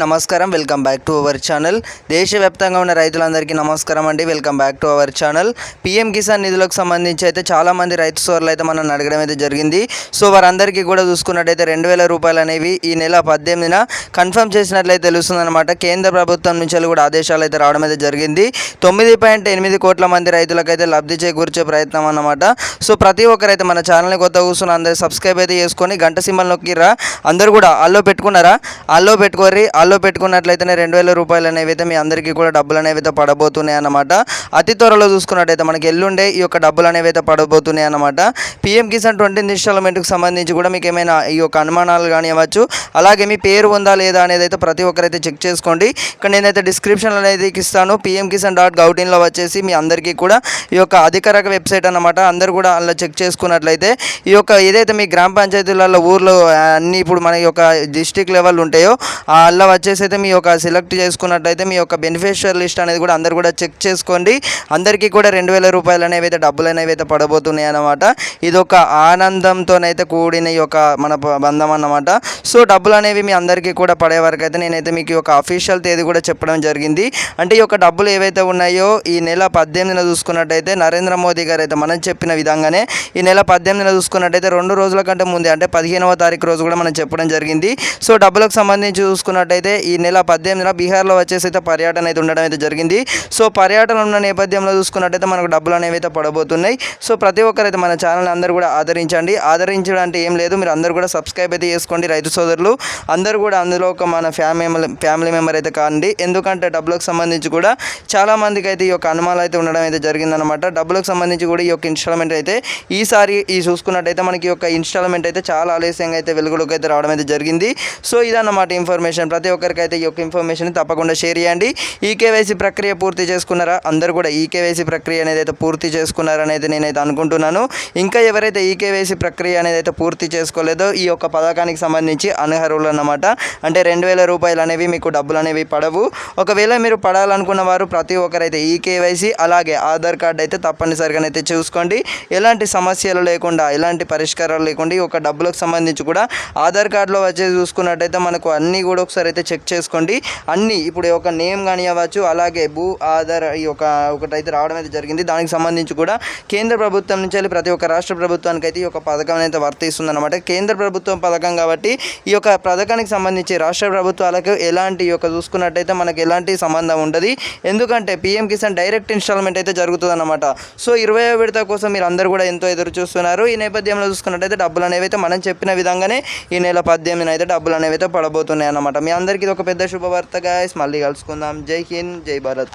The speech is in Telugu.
నమస్కారం welcome back to our channel. దేశవ్యాప్తంగా ఉన్న రైతులందరికీ నమస్కారం అండి welcome back to our channel. PM Kisan నిధులకు సంబంధించి అయితే చాలామంది రైతు సోర్లు అయితే మనం అడగడం అయితే జరిగింది. సో వారందరికీ కూడా చూసుకున్నట్టయితే రెండు వేల రూపాయలు అనేవి ఈ నెల పద్దెనిమిదిన కన్ఫర్మ్ చేసినట్లయితే తెలుస్తుందన్నమాట. కేంద్ర ప్రభుత్వం నుంచి కూడా ఆదేశాలు అయితే రావడం అయితే జరిగింది. తొమ్మిది పాయింట్ ఎనిమిది కోట్ల మంది రైతులకైతే లబ్ధి చేకూర్చే ప్రయత్నం అన్నమాట. సో ప్రతి ఒక్కరైతే మన ఛానల్ని కొత్త కూర్చున్న అందరూ సబ్స్క్రైబ్ అయితే చేసుకొని గంట సింబల్ నొక్కిరా అందరూ కూడా అల్లో పెట్టుకున్నారా? అల్లో పెట్టుకోర్రి అల్లో పెట్టుకున్నట్లయితేనే రెండు వేల రూపాయలు అనేవి అయితే మీ అందరికీ కూడా డబ్బులు అనేవి అయితే పడబోతున్నాయి అన్నమాట. అతి త్వరలో చూసుకున్నట్టయితే మనకి ఎల్లుండే ఈ యొక్క డబ్బులు అనేవి అయితే పడబోతున్నాయి అన్నమాట. పిఎం కిసాన్ ట్వంటీ ఇన్స్టాల్మెంట్కి సంబంధించి కూడా మీకు ఏమైనా ఈ యొక్క అనుమానాలు కానివ్వచ్చు అలాగే మీ పేరు ఉందా లేదా అనేది అయితే ప్రతి ఒక్కరైతే చెక్ చేసుకోండి. ఇక్కడ నేనైతే డిస్క్రిప్షన్ అనేది ఇస్తాను. పిఎం కిసాన్ డాట్ గౌటిన్లో వచ్చేసి మీ అందరికీ కూడా ఈ యొక్క అధికారిక వెబ్సైట్ అన్నమాట. అందరూ కూడా అందులో చెక్ చేసుకున్నట్లయితే ఈ యొక్క ఏదైతే మీ గ్రామ పంచాయతీలలో ఊర్లో అన్ని ఇప్పుడు మన యొక్క డిస్టిక్ లెవెల్ ఉంటాయో ఆ అలా వచ్చేసి అయితే మీ యొక్క సెలెక్ట్ చేసుకున్నట్టయితే మీ యొక్క బెనిఫిషియర్ లిస్ట్ అనేది కూడా అందరు కూడా చెక్ చేసుకోండి. అందరికీ కూడా రెండు వేల రూపాయలు అనేవి అయితే డబ్బులు అనేవి అయితే పడబోతున్నాయి అన్నమాట. ఇది ఒక ఆనందంతోనైతే కూడిన ఈ యొక్క మన బంధం అన్నమాట. సో డబ్బులు అనేవి మీ అందరికీ కూడా పడే వరకు అయితే నేనైతే మీకు ఒక యొక్క అఫీషియల్ తేదీ కూడా చెప్పడం జరిగింది. అంటే ఈ యొక్క డబ్బులు ఏవైతే ఉన్నాయో ఈ నెల పద్దెనిమిదిన చూసుకున్నట్టయితే నరేంద్ర మోదీ గారు అయితే మనం చెప్పిన విధంగానే ఈ నెల పద్దెనిమిదిన చూసుకున్నట్టయితే రెండు రోజుల కంటే ముందే అంటే పదిహేనవ తారీఖు రోజు కూడా మనం చెప్పడం జరిగింది. సో డబ్బులకు సంబంధించి చూసుకున్నట్టయితే అయితే ఈ నెల పద్దెనిమిదిన బీహార్లో వచ్చేసి అయితే పర్యటన అయితే ఉండడం అయితే జరిగింది. సో పర్యటన ఉన్న నేపథ్యంలో చూసుకున్నట్టయితే మనకు డబ్బులు అనేవి అయితే పడబోతున్నాయి. సో ప్రతి ఒక్కరైతే మన ఛానల్ అందరూ కూడా ఆదరించండి. ఆదరించడం అంటే ఏం లేదు. మీరు అందరూ కూడా సబ్స్క్రైబ్ అయితే చేసుకోండి రైతు సోదరులు. అందరూ కూడా అందులో ఒక మన ఫ్యామిలీ ఫ్యామిలీ మెంబర్ అయితే కాండి ఎందుకంటే డబ్బులకు సంబంధించి కూడా చాలా మందికి అయితే ఈ యొక్క అనుమానాలు అయితే ఉండడం అయితే జరిగిందనమాట డబ్బులకు సంబంధించి కూడా ఈ యొక్క ఇన్స్టాల్మెంట్ అయితే ఈసారి ఈ చూసుకున్నట్టయితే మనకి ఈ యొక్క ఇన్స్టాల్మెంట్ అయితే చాలా ఆలస్యంగా అయితే వెలుగులోకి అయితే రావడం అయితే జరిగింది. సో ఇదన్నమాట ఇన్ఫర్మేషన్. ప్రతి ఒక్కరికైతే ఈ యొక్క ఇన్ఫర్మేషన్ తప్పకుండా షేర్ చేయండి. ఈ కేవైసీ ప్రక్రియ పూర్తి చేసుకున్నారా? అందరూ కూడా ఈ కేవైసీ ప్రక్రియ అనేది అయితే పూర్తి చేసుకున్నారని అయితే నేనైతే అనుకుంటున్నాను. ఇంకా ఎవరైతే ఈ కేవైసీ ప్రక్రియ అనేది అయితే పూర్తి చేసుకోలేదో ఈ యొక్క పథకానికి సంబంధించి అనర్హులు అన్నమాట. అంటే రెండు వేల రూపాయలు అనేవి మీకు డబ్బులు అనేవి పడవు. ఒకవేళ మీరు పడాలనుకున్న వారు ప్రతి ఒక్కరైతే ఈ కేవైసీ అలాగే ఆధార్ కార్డ్ అయితే తప్పనిసరిగా అయితే చూసుకోండి. ఎలాంటి సమస్యలు లేకుండా ఎలాంటి పరిష్కారాలు లేకుండా ఈ యొక్క డబ్బులకు సంబంధించి కూడా ఆధార్ కార్డులో వచ్చి చూసుకున్నట్టయితే మనకు అన్నీ కూడా ఒకసారి అయితే చెక్ చేసుకోండి. అన్నీ ఇప్పుడు ఒక నేమ్ కానీ అవ్వచ్చు అలాగే భూ ఆధార్ ఈ యొక్క ఒకటైతే రావడం అయితే జరిగింది. దానికి సంబంధించి కూడా కేంద్ర ప్రభుత్వం నుంచి వెళ్ళి ప్రతి ఒక్క రాష్ట్ర ప్రభుత్వానికి అయితే ఈ యొక్క పథకం అయితే వర్తిస్తుందన్నమాట. కేంద్ర ప్రభుత్వం పథకం కాబట్టి ఈ యొక్క పథకానికి సంబంధించి రాష్ట్ర ప్రభుత్వాలకు ఎలాంటి ఈ యొక్క చూసుకున్నట్టయితే మనకు ఎలాంటి సంబంధం ఉండదు. ఎందుకంటే పీఎం కిసాన్ డైరెక్ట్ ఇన్స్టాల్మెంట్ అయితే జరుగుతుంది అనమాట సో ఇరవై విడత కోసం మీరు అందరూ కూడా ఎంతో ఎదురు చూస్తున్నారు. ఈ నేపథ్యంలో చూసుకున్నట్టయితే డబ్బులు అనేవి అయితే మనం చెప్పిన విధంగానే ఈ నెల పద్దెనిమిది అయితే డబ్బులు అనేవి అయితే పడబోతున్నాయి అన్నమాట మీ అందరూ అందరికీ ఇది ఒక పెద్ద శుభవార్త గాయస్ మళ్ళీ కలుసుకుందాం. జై హింద్ జై భారత్.